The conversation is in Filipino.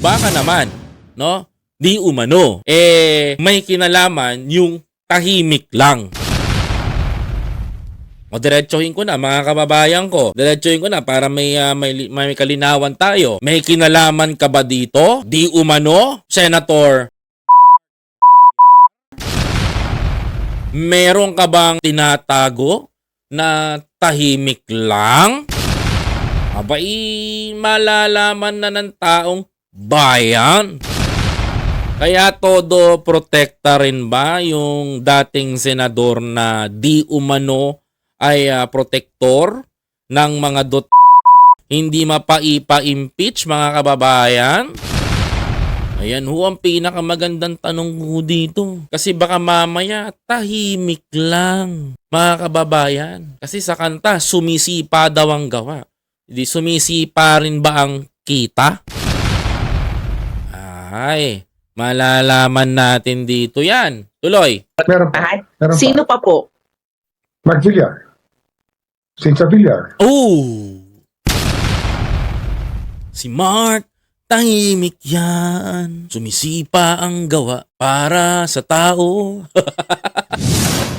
baka naman, no? Di umano. Eh, may kinalaman yung tahimik lang. O diretsuhin ko na mga kababayan ko. Diretsuhin ko na para may, ah, may, may kalinawan tayo. May kinalaman ka ba dito? Di umano, Senator? Meron ka bang tinatago na tahimik lang? Abay, malalaman na ng taong bayan. Kaya todo protekta rin ba yung dating senador na di umano ay ah, protektor ng mga dot hindi mapaipa-impeach mga kababayan? Ayan ho ang pinakamagandang tanong ko dito. Kasi baka mamaya tahimik lang mga kababayan. Kasi sa kanta, sumisipa daw ang gawa. Hindi sumisipa rin ba ang kita? Ay, malalaman natin dito yan. Tuloy. Meron pa. Meron pa. sino pa po? Mark Villar. Cynthia Villar. Oh! Si Mark, tahimik yan. Sumisipa ang gawa para sa tao.